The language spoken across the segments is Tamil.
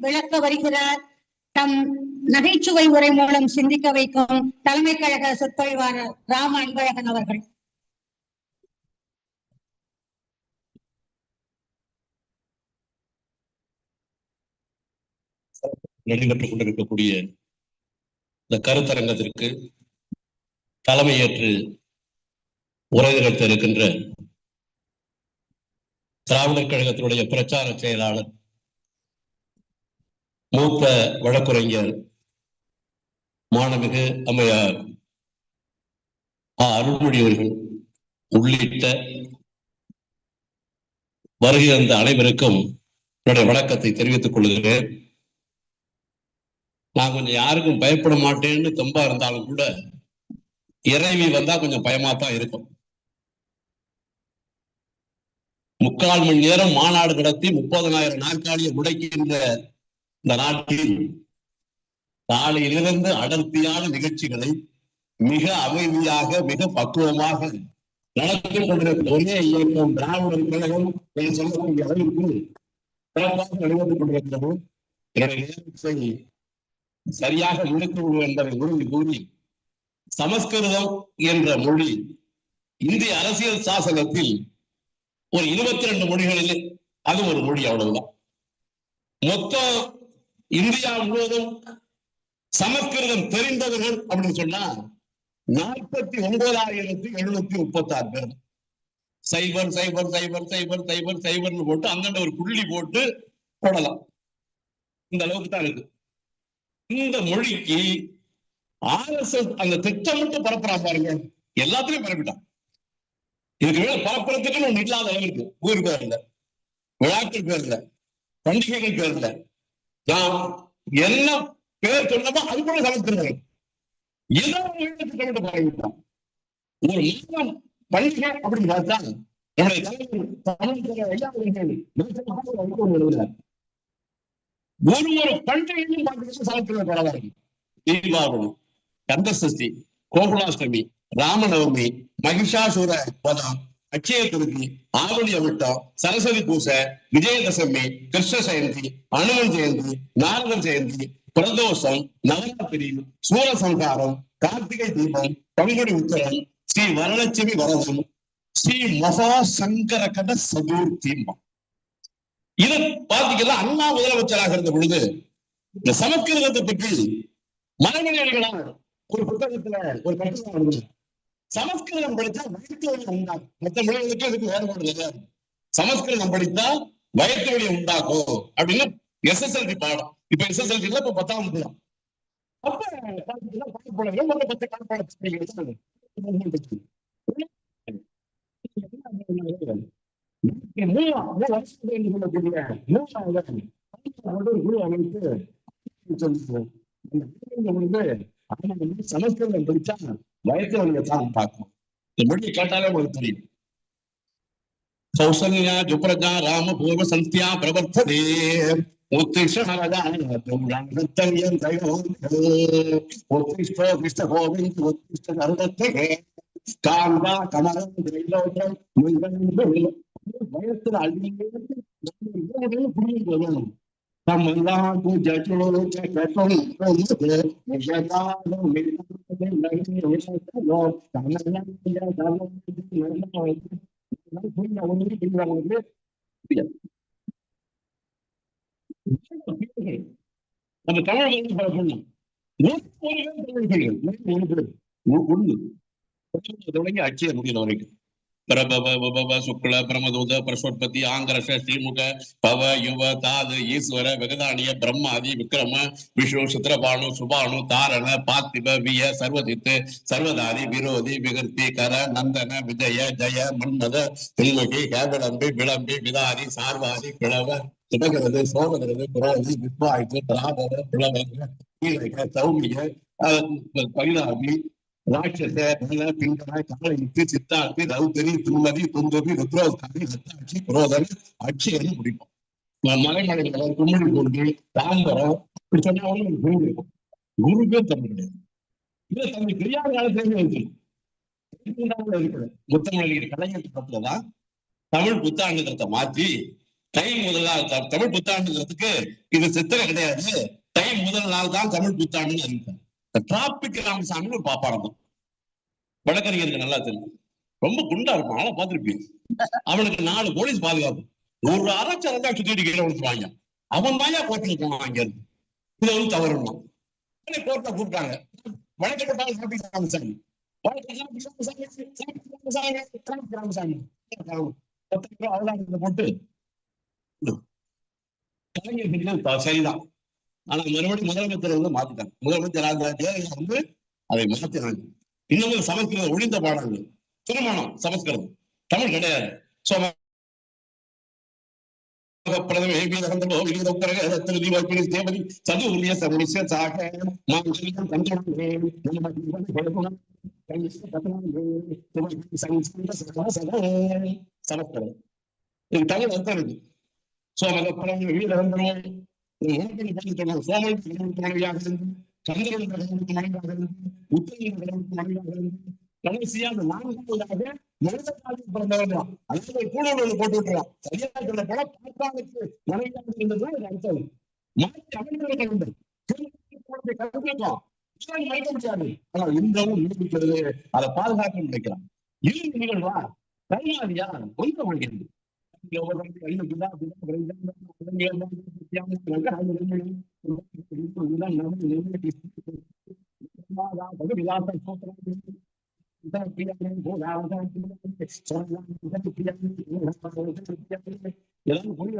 விளக்க வருகிறார். தம் நகைச்சுவை உரை மூலம் சிந்திக்க வைக்கும் தலைமை கழக சொற்பொழிவாளர் ராம அன்பழகன் அவர்கள். நடைபெற்றுக் கொண்டிருக்கக்கூடிய இந்த கருத்தரங்கத்திற்கு தலைமையேற்று உரை நிகழ்த்த இருக்கின்ற திராவிடர் கழகத்தினுடைய பிரச்சார செயலாளர் மூத்த வழக்குரைஞர் மாணவிகு அம்மையார் ஆ அருள்மொழி அவர்கள் உள்ளிட்ட வருகை அனைவருக்கும் என்னுடைய வணக்கத்தை தெரிவித்துக் கொள்கிறேன். நான் கொஞ்சம் யாருக்கும் பயப்பட மாட்டேன்னு தெம்பா இருந்தாலும் கூட இறைவி வந்தா கொஞ்சம் பயமா தான் இருக்கும். முக்கால் மணி நேரம் மாநாடு நடத்தி முப்பதனாயிரம் நாற்காலியை முடக்கின்ற இந்த நாட்டில் காலையிலிருந்து அடர்த்தியான நிகழ்ச்சிகளை மிக அமைதியாக மிக பக்குவமாக நடத்தி கொண்டிருக்கிற ஒரே இயக்கம் திராவிடர் கழகம் என்று சொல்லக்கூடிய அளவிற்கு சிறப்பாக நடைபெற்றுக் கொண்டிருக்கிறது. என்னுடைய நேரத்தை சரியாக முடித்து விடுவோம் என்பதை உறுதி கூறி சமஸ்கிருதம் என்ற மொழி இந்திய அரசியல் சாசனத்தில் ஒரு இருபத்தி ரெண்டு மொழிகளில் அது ஒரு மொழி அவ்வளவுதான். மொத்தம் இந்தியா முழுவதும் சமஸ்கிருதம் தெரிந்தவர்கள் அப்படின்னு சொன்னா நாற்பத்தி ஒன்பதாயிரத்தி எழுநூத்தி முப்பத்தி ஆறு பேர். சைபர் சைபர் சைபர் சைபர் சைபர் சைபர்னு போட்டு அந்தண்ட ஒரு புள்ளி போட்டு போடலாம் இந்த அளவுக்கு தான் இருக்கு. இந்த மொழிக்கு ஆர்எஸ்எஸ் அந்த திட்டமிட்டு பரப்புறான் பாருங்க. எல்லாத்துலயும் பரப்பிட்டான். இதுக்கு மேல பரப்புறதுக்குன்னு ஒண்ணு இல்லாத அளவுக்கு ஊர் பேர்ல விழாக்கள் பேர்ல பண்டிகைகள் பேர்ல. இல்ல என்ன பேர் சொன்னமோ அது கூட சமஸ்கிருதம் ஏதோ ஒரு வழியில திட்டமிட்டு பரப்பிட்டான் ஒரு மாதம் பண்டிகை அப்படின்னு பார்த்தால் என்னுடைய தலைவர் தமிழ் ஐயா அவர்கள் நேசமாக ஒரு ஒரு பண்டிகையும் பார்த்தீங்கன்னா சமஸ்கிருத பரவா இருக்கு தீபாவளி கந்தசஷ்டி கோகுலாஷ்டமி ராமநவமி மகிஷாசுர பதம் அட்சய திருதி ஆவணி அவிட்டம் சரஸ்வதி பூசை விஜயதசமி கிருஷ்ண ஜெயந்தி அனுமன் ஜெயந்தி நாரதன் ஜெயந்தி பிரதோஷம் நவராத்திரி சூரசம்ஹாரம் கார்த்திகை தீபம் பங்குனி உத்தரம் ஸ்ரீ வரலட்சுமி வரதம் ஸ்ரீ மகா சங்கரகட சதுர்த்தி இது பாத்தீங்கன்னா அண்ணா முதலமைச்சராக இருந்த பொழுது இந்த சமஸ்கிருதத்தை பற்றி மரமணி ஒரு புத்தகத்துல ஒரு கட்டுரை சமஸ்கிருதம் படித்தா வயிற்று வழி உண்டாகும். மற்ற மொழிகளுக்கு இதுக்கு வேறுபாடு கிடையாது சமஸ்கிருதம் படித்தா வயிற்று வழி உண்டாக்கும் அப்படின்னு எஸ்எஸ்எல்சி பாடம். இப்ப எஸ்எஸ்எல்சி இப்ப பத்தாம் தான் அப்ப பாத்தீங்கன்னா ஒரு பத்து கணப்பாட சொல்லக்கூடிய மூணாவது குழு அமைத்து ஆனா வந்து சமஸ்கிருதம் படிச்சா வயத்தவங்களை தான் பார்க்கணும் இந்த மொழியை கேட்டாலே உங்களுக்கு தெரியும். கௌசல்யா ஜுப்ரஜா ராம பூர்வ சந்தியா பிரவர்த்ததே உத்திஷ்ட கிருஷ்ண கோவிந்த் உத்திஷ்ட காந்தா திரைலோகம் நம்ம தமிழ் வந்து பழக்கணும் ஒன்று தொடங்கி அச்சய முடியும் வரைக்கும் பிரபவ பபவ சுக்ல பிரமதூத பிரசோத்பத்தி ஆங்கரஷ ஸ்ரீமுக பவ யுவ தாது ஈஸ்வர வெகதானிய பிரம்மாதி விக்ரம விஷ்ணு சித்திரபானு சுபானு தாரண பார்த்திப விய சர்வதித்து சர்வதாரி விரோதி விகர்த்தி கர நந்தன விஜய ஜய மன்மத தில்முகி கேவலம்பி விளம்பி விதாரி சார்வாதி கிழவ சுபகிறது சோதகிறது புரோதி வித்வாய்த்து பிராபவ பிளவக கீழக சௌமிய பைனாமி ராட்சச நல பிங்கன காளைக்கு சித்தார்த்தி ரவுத்தரி தும்மதி துந்தபி ருத்ரோஸ்தானி ரத்தாட்சி புரோதன அட்சயன்னு முடிப்போம் நான் மலைமலைகளை கும்மிடி கொண்டு தாம்பரம் இப்படி சொன்னா குரு இருக்கும் குரு தமிழ் கிடையாது இல்ல தமிழ் தெரியாத காலத்திலேயே இருக்கணும் இருக்கிறது முத்தமிழர் கலைஞர் படத்துலதான் தமிழ் புத்தாண்டுகிறத மாற்றி தை முதல் நாள் தமிழ் புத்தாண்டுங்கிறதுக்கு இது சித்திரை கிடையாது தை முதல் நாள் தான் தமிழ் புத்தாண்டுன்னு அறிவித்தார் டிராபிக் ராமசாமி ஒரு பாப்பாரம் வழக்கறிஞருக்கு நல்லா தெரியும். ரொம்ப குண்டா இருப்பான் ஆளை பார்த்துருப்பீங்க. அவனுக்கு நாலு போலீஸ் பாதுகாப்பு. ஒரு அரைச்சு அரைச்சா சுத்திட்டு கீழே விழுத்துவாங்க அவன் தாயா கோர்ட்டில் போனான் அங்க இருந்து. இது வந்து தவறுனா கோர்ட்டை கூப்பிட்டாங்க. வழக்கப்பட்டாலும் டிராபிக் ராமசாமி போட்டு. சரிதான். ஆனா மறுபடியும் முதலமைச்சர் வந்து மாத்திட்டாங்க. முதலமைச்சர் ஜெயலலிதா வந்து அதை மாத்தினாங்க இன்னமும் சமஸ்கிருதம் ஒழிந்த பாடங்கள் திருமணம் சமஸ்கிருதம். தமிழ் கிடையாது. சோ பிரதம தேவதி சதுர்ய சமுனிச சாக மாங்கல்யம் கந்தோணே சமஸ்கிருதம். தமிழ் அர்த்தம் இருக்கு சோமகப்பரம் உணர்வு பண்ணிட்டு சோமன் கடவுளுக்கு மனைவியாக இருந்து சந்திரன் கடவுளுக்கு மனைவியாக இருந்து உத்தரன் கடவுளுக்கு மனைவியாக இருந்து கடைசியா அந்த நான்காவதாக மனித காலத்தில் அதாவது போட்டு சரியா சொல்ல போல பாப்பாவுக்கு மனைவியாக இருந்ததுதான் இது அர்த்தம் மாற்றி அமைந்திருக்க வேண்டும் அதை பாதுகாக்க நினைக்கிறான் இது நிகழ்வா கருமாதியா கொஞ்சம்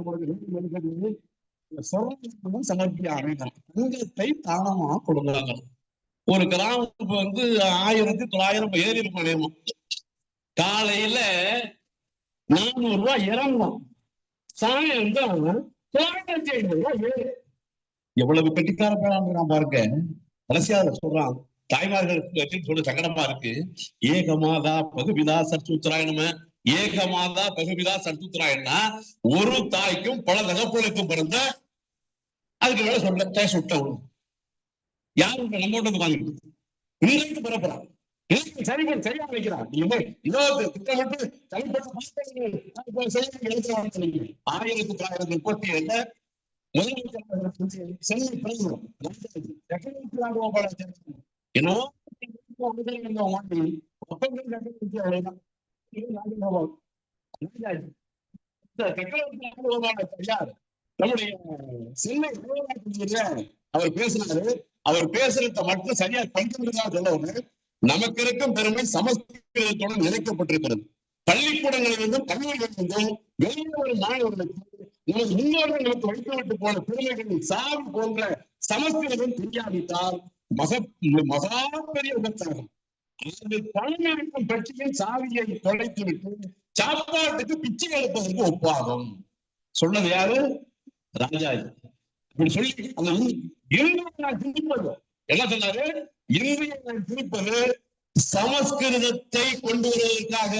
வாழ்கிறது சமர்ப்பியானத்தை தானமா கொடுக்குறாங்க ஒரு கிராமத்துக்கு வந்து ஆயிரத்தி தொள்ளாயிரம் ஏறி இருக்கும் காலையில நானூறு ரூபாய் இறங்கும் சாயந்தரம் தொள்ளாயிரத்தி ஐநூறு ரூபாய் எவ்வளவு கெட்டிக்கார நான் பாருங்க. கடைசியாக சொல்றான் தாய்மார்கள் சொல்ல சங்கடமா இருக்கு. ஏகமாதா பகுவிதா சர்சூத்ராயணம ஏகமாதா பகுவிதா சர்சூத்ராயணா ஒரு தாய்க்கும் பல தகப்பலுக்கும் பிறந்த அதுக்கு மேல சொல்ல தேச விட்ட யாரும் இப்ப நம்ம வாங்கிட்டு இன்றைக்கு பிறப்புறான் சரி சரியா வைக்கிறான் நீங்க இதோ திட்டமிட்டு தனிப்பட்ட செய்ய ஆயிரத்தி தொள்ளாயிரத்தி முப்பத்தி ஏழுல சென்னை பிரதமர் என்னவோ? நம்முடைய சென்னை அவர் பேசினாரு. அவர் பேசுறத மட்டும் சரியா படிக்கிறதா சொல்ல நமக்கு இருக்கும் பெருமை சமஸ்கிருதத்துடன் இணைக்கப்பட்டிருக்கிறது. பள்ளிக்கூடங்களிலிருந்தும் கல்லூரிகளிலிருந்தும் வெளியே மாணவர்களுக்கு நமது முன்னோர்களுக்கு வைத்துவிட்டு போன பெருமைகளின் சாவி போன்ற சமஸ்கிருதம் தெரியாவிட்டால் மக மகா பெரிய விபத்தாகும் அது பணம் இருக்கும் கட்சியின் சாவியை தொலைத்து விட்டு சாப்பாட்டுக்கு பிச்சை எடுப்பதற்கு ஒப்பாகும். சொன்னது யாரு? ராஜாஜி. இப்படி சொல்லி அந்த இந்தியை என்ன சொன்னாரு? இன்றைய நான் சமஸ்கிருதத்தை கொண்டு வருவதற்காக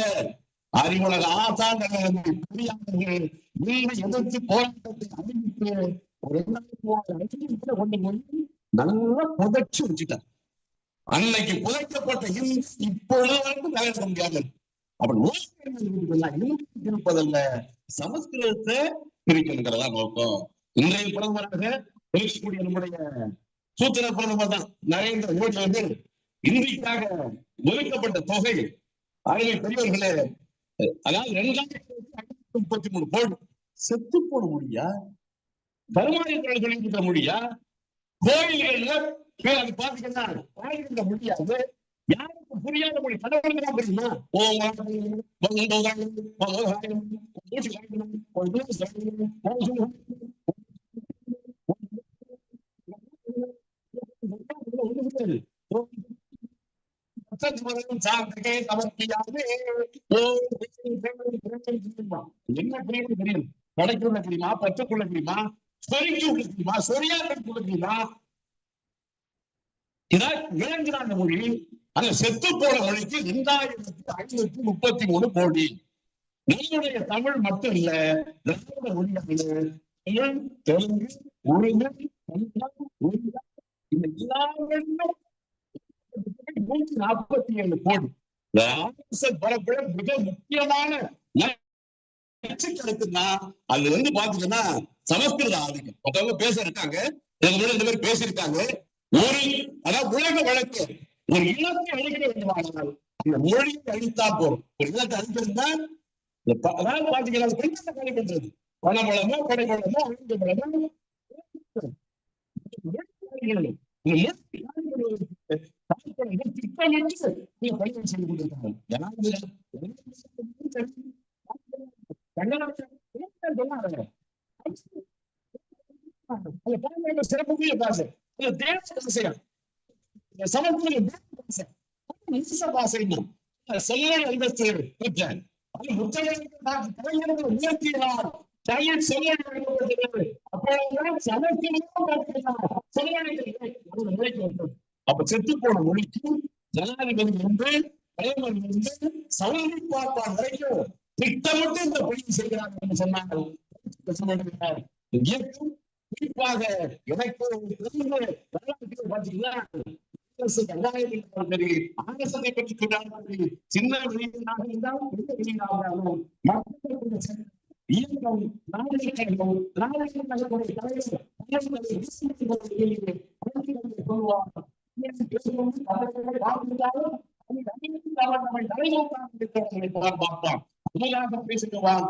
அறிவுலக ஆசான்கள் இன்று எதிர்த்து போராட்டத்தை அறிவித்து ரெண்டாயிரத்தி கொண்டு போய் நல்லா புதைச்சு வச்சுட்டார். அன்னைக்கு புதைக்கப்பட்ட இந்து இப்பொழுது வரைக்கும் தகர்க்க முடியாது. அப்ப இருப்பதல்ல. சமஸ்கிருதத்தை பிரிக்கணுங்கிறதா நோக்கம். இன்றைய பிரதமராக பேசக்கூடிய நம்முடைய சூத்திர பிரதமர் தான் நரேந்திர மோடி வந்து இந்திக்காக ஒதுக்கப்பட்ட தொகை அருமை பெரியவர்களே அதாவது ரெண்டாயிரத்தி முப்பத்தி மூணு கோடி செத்து போட முடியா கருமாரியத்தை சொல்லிக்கிட்ட முடியா கோயில்கள்ல பேர் அது பாத்தீங்கன்னா வாழ்கின்ற முடியாது யாருக்கும் புரியாத மொழி கடவுளுக்கு தான் புரியுமா ஓம் என்ன சொரிக்கு உள்ள சொரியாக்குள்ள இதான் மொழி. அந்த செத்து போன மொழிக்கு இரண்டாயிரத்தி ஐநூத்தி முப்பத்தி மூணு கோடி நம்முடைய தமிழ் மட்டும் இல்ல திராவிட மொழியானது தமிழ் தெலுங்கு உருது கன்னடம் ஒரியா இந்த எல்லா நூத்தி நாற்பத்தி ஏழு கோடி பரப்புல மிக முக்கியமான கிடைக்குன்னா அது வந்து பாத்தீங்கன்னா சமஸ்கிருத ஆதிக்கம். மத்தவங்க பேச இருக்காங்க இந்த மாதிரி பேசியிருக்காங்க. ஒரு அதாவது உலக வழக்கு. ஒரு இனத்தை அழிக்க வேண்டுமானால் அந்த மொழியை அழித்தா போதும். ஒரு இனத்தை ப- அதாவது பாத்தீங்கன்னா பெண்களை காலி பண்றது. பணபலமோ கொடைபலமோ அழிந்த பலமோ. இந்த திட்டமிட்டு செய்து சிறப்புக்குரிய பாசை தேவ பாசையா சமத்துவ பாசை நிமிஷ பாசை அந்தஸ்து உயர்த்தினார் அப்பொழுதுதான் சமத்துவம் சொல்லலை நிலைக்கு வந்தது அப்ப செத்து போன மொழிக்கு ஜனாதிபதி வந்து தலைவர் வந்து சவுதி பார்ப்பார் வரைக்கும் திட்டமிட்டு இந்த பணி செய்கிறாங்க என்று சொன்னாங்க இயக்கம் குறிப்பாக எனக்கு தெரிந்து வரலாற்று பார்த்தீங்கன்னா அரசு சரி அரசத்தை பற்றி சொன்னாலும் சரி சின்ன வெளியீடாக இருந்தாலும் பெரிய வெளியீடாக இருந்தாலும் மக்களுடைய இயக்கம் நாகரிகம் நாகரிகம் தலைவர் சொல்வார் பேசுகிறான்